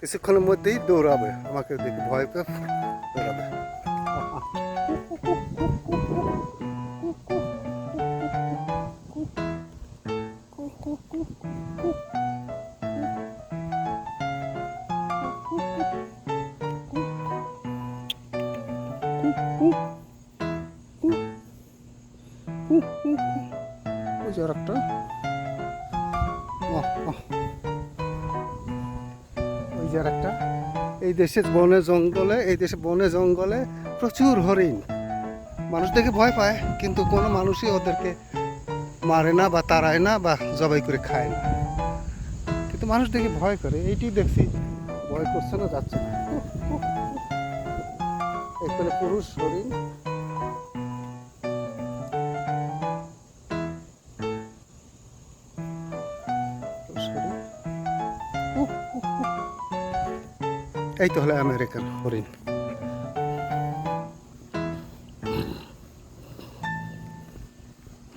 কিছুক্ষণের মধ্যেই দৌড়াবে আমাকে দেখে ভয় পেয়ে দৌড়াবে ওই যে আর একটা বাহ, বাহ। যে একটা। এই দেশের বনে জঙ্গলে, এই দেশে বনে জঙ্গলে প্রচুর হরিণ। মানুষ দেখে ভয় পায়, কিন্তু কোনো মানুষই ওদেরকে মারে না বা তাড়ায় না বা জবাই করে খায় না। কিন্তু মানুষ দেখে ভয় করে এইটি দেখছি। ভয় করছে না, যাচ্ছে না। এখানে পুরুষ হরিণ। এই তো হলো আমেরিকান হরিণ।